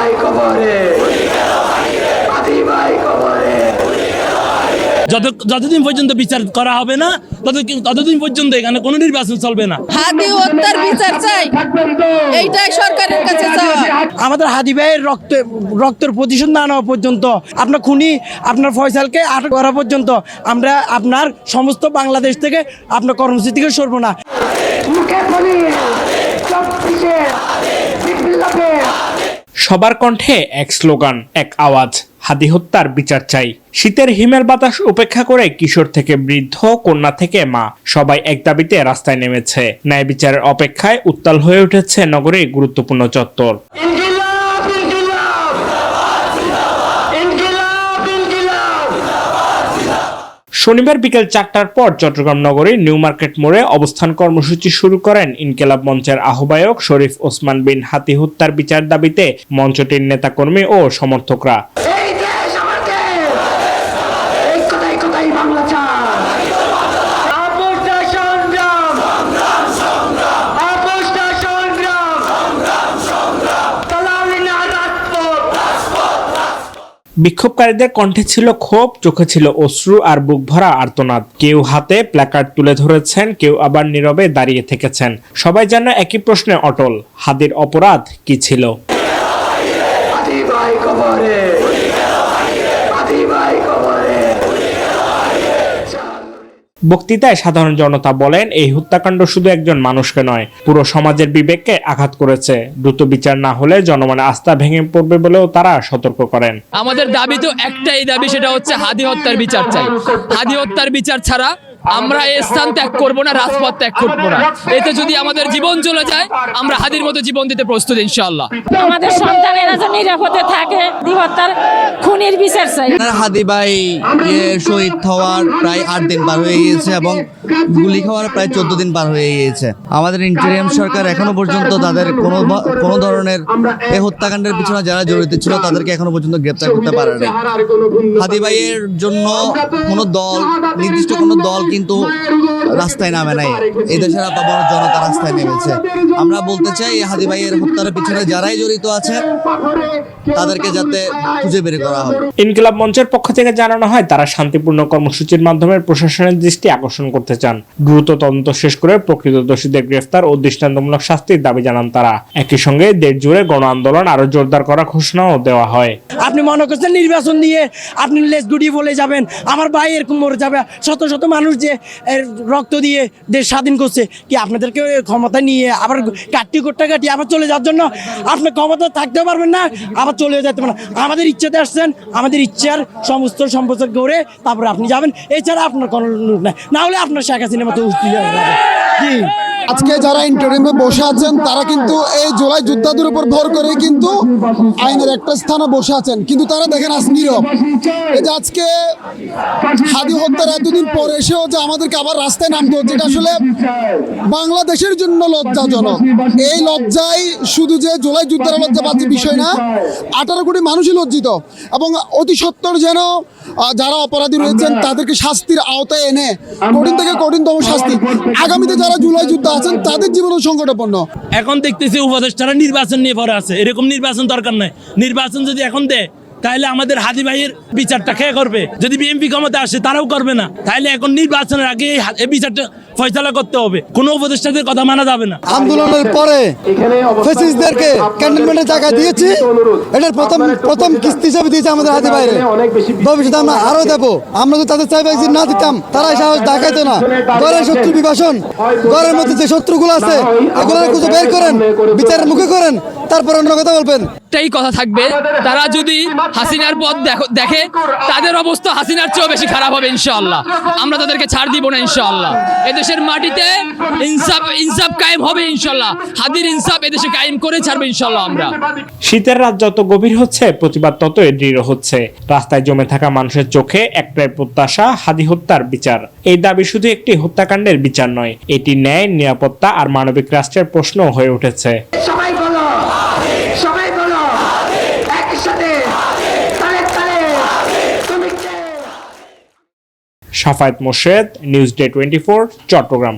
ভাই কবরে। হাদি ভাই কবরে। যত যতদিন পর্যন্ত বিচার করা হবে না তত ততদিন পর্যন্ত এখানে কোনো নির্বাচন চলবে না। হাদি হত্যার বিচার চাই। এইটাই সরকারের কাছে চাওয়া। আমাদের হাদি ভাইয়ের রক্ত রক্তের প্রতিশোধ না নেওয়া পর্যন্ত আপনার খুনি আপনার ফয়সালকে আটক করা পর্যন্ত আমরা আপনার সমস্ত বাংলাদেশ থেকে আপনার কর্মসূচি থেকে সরবো না মুখে বলি চব্বিশে বিপ্লবে সবার কণ্ঠে এক স্লোগান, এক আওয়াজ, হাদি হত্যার বিচার চাই। শীতের হিমেল বাতাস উপেক্ষা করে কিশোর থেকে বৃদ্ধ, কন্যা থেকে মা। সবাই এক দাবিতে রাস্তায় নেমেছে। ন্যায় বিচারের অপেক্ষায় উত্তাল হয়ে উঠেছে নগরীর গুরুত্বপূর্ণ চত্বর ইনকিলাব ইনকিলাব ইনকিলাব ইনকিলাব শনিবার বিকেল চারটার পর চট্টগ্রাম নগরীর নিউ মার্কেট মোড়ে অবস্থান কর্মসূচি শুরু করেন ইনকেলাব মঞ্চের আহ্বায়ক শরীফ ওসমান বিন হাতি হত্যার বিচার দাবিতে মঞ্চটির নেতাকর্মী ও সমর্থকরা এই দেশ আমার দেশ এই কথাই কথাই বাংলা চায় আপোষটা সংগ্রাম আপোষটা সংগ্রাম তালালি না রাজপথ বিক্ষোভকারীদের কণ্ঠে ছিল ক্ষোভ, চোখে ছিল অশ্রু আর বুক ভরা আর্তনাদ। কেউ হাতে প্ল্যাকার্ড তুলে ধরেছেন, কেউ আবার নীরবে দাঁড়িয়ে থেকেছেন। সবাই যেন একই প্রশ্নে অটল, হাদির অপরাধ কি ছিল হাদি ভাই কবরে হাদি ভাই কবরে বক্তৃতায় সাধারণ জনতা বলেন, এই হত্যাকাণ্ড শুধু একজন মানুষকে নয়, পুরো সমাজের বিবেককে আঘাত করেছে। দ্রুত বিচার না হলে জনমনে আস্থা ভেঙে পড়বে বলেও তারা সতর্ক করেন। আমাদের দাবি তো একটাই দাবি, সেটা হচ্ছে হাদি হত্যার বিচার চাই। হাদি হত্যার বিচার ছাড়া আমরা এই স্থান ত্যাগ করব না রাজপথ ত্যাগ করব না। এতে যদি আমাদের জীবন চলে যায় আমরা হাদির মতো জীবন দিতে প্রস্তুত ইনশাআল্লাহ। আমাদের সন্তানেরা যেন নিরাপদে থাকে দিহত্যার খুনির বিচার চাই। হাদি ভাই শহীদ হওয়ার প্রায় আট দিন পার হয়ে গিয়েছে এবং গুলি খাওয়ার প্রায় চোদ্দ দিন পার হয়ে গিয়েছে। আমাদের ইন্টেরিয়াম সরকার এখনও পর্যন্ত তাদের কোনো কোনো ধরনের এই হত্যাকাণ্ডের পিছনে যারা জড়িত ছিল তাদেরকে এখনও পর্যন্ত গ্রেপ্তার করতে পারে নাই হাদি ভাইয়ের জন্য কোনো দল নির্দিষ্ট কোনো দল কিন্তু রাস্তায় নামে নাই। এই দেশের আপামর জনতা রাস্তায় নেমেছে। আমরা বলতে চাই এই হাদি ভাইয়ের হত্যার পিছনে যারাই জড়িত আছে তাদেরকে যাতে খুঁজে বের করা হয়। ইনকিলাব মঞ্চের পক্ষ থেকে জানানো হয় তারা শান্তিপূর্ণ কর্মসূচির মাধ্যমে প্রশাসনের দৃষ্টি আকর্ষণ করতে চান। দ্রুত তদন্ত শেষ করে প্রকৃত দোষীদের গ্রেফতার ও দৃষ্টান্তমূলক শাস্তির দাবি জানান তারা। একই সঙ্গে দেশ জুড়ে গণ আন্দোলন আরও জোরদার করার ঘোষণাও দেওয়া হয়। আপনি মনে করছেন নির্বাচন দিয়ে আপনি লেস গুটিয়ে বলে যাবেন আমার ভাই এরকম মরে যাবে শত শত মানুষ যে রক্ত দিয়ে দেশ স্বাধীন করছে। কি আপনাদেরকে ক্ষমতা নিয়ে আবার কাটটি কোট্টা কাটি আবার চলে যাওয়ার জন্য আপনি ক্ষমতা থাকতে পারবেন না, আবার চলে যেতে পারেন আমাদের ইচ্ছাতে আসছেন, আমাদের ইচ্ছার সমস্ত সম্প্রচার করে তারপরে আপনি যাবেন। এছাড়া আপনার কোনো নাই। না হলে আপনার শেখ হাসিনার মতো উঠতে যাবে। আজকে যারা ইন্টারিমে বসে আছেন, তারা কিন্তু এই জুলাই যোদ্ধাদের উপর ভর করে কিন্তু আইনের একটা স্থানে বসে আছেন। কিন্তু তারা দেখেন আজ নীরব। এই যে আজকে হাদি হত্যার এতদিন পরে এসেও যে আমাদেরকে আবার রাস্তায় নামতে হচ্ছে, এটা আসলে বাংলাদেশের জন্য লজ্জাজনক। এই লজ্জায় শুধু যে জুলাই যুদ্ধের লজ্জা পাচ্ছে বিষয় না, আঠারো কোটি মানুষই লজ্জিত। এবং অতি সত্তর যেন যারা অপরাধী রয়েছেন, তাদেরকে শাস্তির আওতায় এনে, কঠিন থেকে কঠিনতম শাস্তি। আগামীতে যারা জুলাই যুদ্ধ আছেন তাদের জীবনও সংকটাপন্ন। এখন দেখতেছি উপদেষ্টারা নির্বাচন নিয়ে পরে আছে। এরকম নির্বাচন দরকার নাই। নির্বাচন যদি এখন দেয় তাহলে আমাদের হাদি ভাইয়ের বিচারটা কে করবে? যদি বিএনপি ক্ষমতা আসে তারাও করবে না। তাহলে এখন নির্বাচনের আগে এই বিচারটা ফয়সালা করতে হবে। কোনো উপদেষ্টাদের কথা মানা যাবে না। আন্দোলনের পরে ফেসিসদেরকে ক্যান্টনমেন্টের জায়গা দিয়েছি। এটার প্রথম প্রথম কিস্তি হিসাবে দিয়েছে আমাদের হাতে বাইরে ভবিষ্যতে আমরা আরও দেবো। আমরা যদি তাদের চাই ভ্যাকসিন না দিতাম। তারা সাহস দেখাইতো না। ঘরের শত্রু বিভাষণ ঘরের মধ্যে যে শত্রুগুলো আছে এগুলো খুঁজে বের করেন। বিচারের মুখে করেন। তারপর অন্য কথা বলবেন। একটাই কথা থাকবে তারা যদি হাসিনার পথ দেখে তাদের অবস্থা হাসিনার চেয়েও বেশি খারাপ হবে ইনশাআল্লাহ। আমরা তাদেরকে ছাড় দিব না ইনশাআল্লাহ। এদেশের মাটিতে ইনসাফ ইনসাফ কায়েম হবে ইনশাআল্লাহ। হাদির ইনসাফ এদেশে কায়েম করে ছাড়বে ইনশাআল্লাহ আমরা। শীতের রাত যত গভীর হচ্ছে প্রতিবাদ ততই দৃঢ় হচ্ছে। রাস্তায় জমে থাকা মানুষের চোখে একটাই প্রত্যাশা হাদি হত্যার বিচার। এই দাবি শুধু একটি হত্যাকাণ্ডের বিচার নয় এটি ন্যায় নিরাপত্তা আর মানবিক রাষ্ট্রের প্রশ্ন হয়ে উঠেছে সবাই বলো সবাই বলো একসাথে তালে তালে তুমি কে Safayet Morshed news day twenty Chittagong.